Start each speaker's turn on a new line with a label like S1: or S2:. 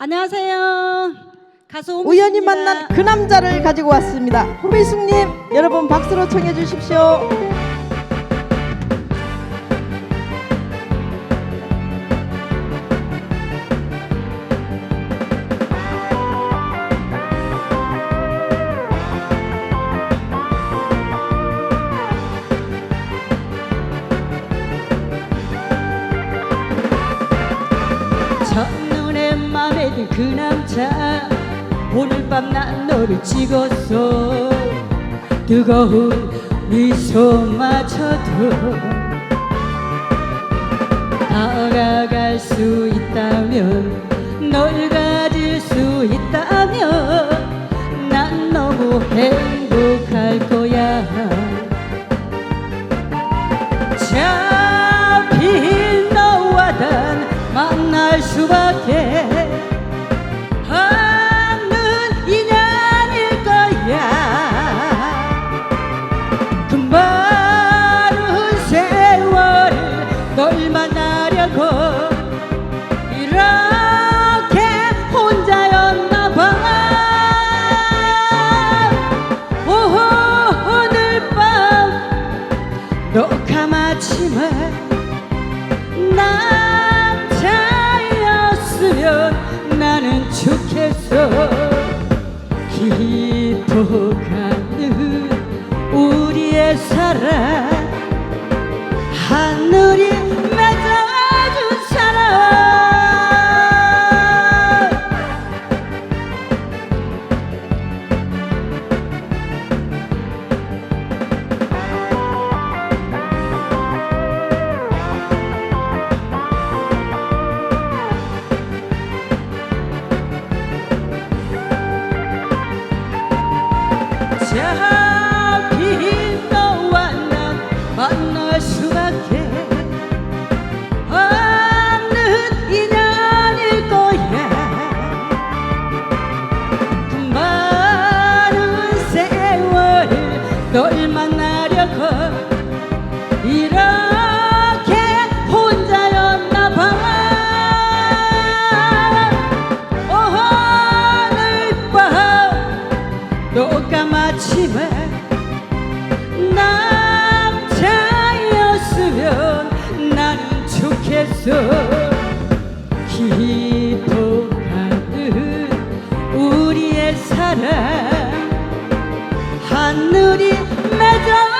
S1: 안녕하세요. 가수 우연히. 만난
S2: 그 남자를 가지고 왔습니다. 호미숙님, 여러분 박수로 청해 주십시오.
S1: 같은 그 남자. 오늘 밤 난 너를 찍었어. 뜨거운 미소마저도 다가갈 수 있다면 널 가질 수 있다면 난 너무 행복할 거야. 잡힌 너와 난 만날 수밖에 아침에 남자였으면 나는 좋겠어. 기뻐가는 우리의 사랑. 하늘 Siapa yang tahu anak panas sebagai 아래 하늘이 맺어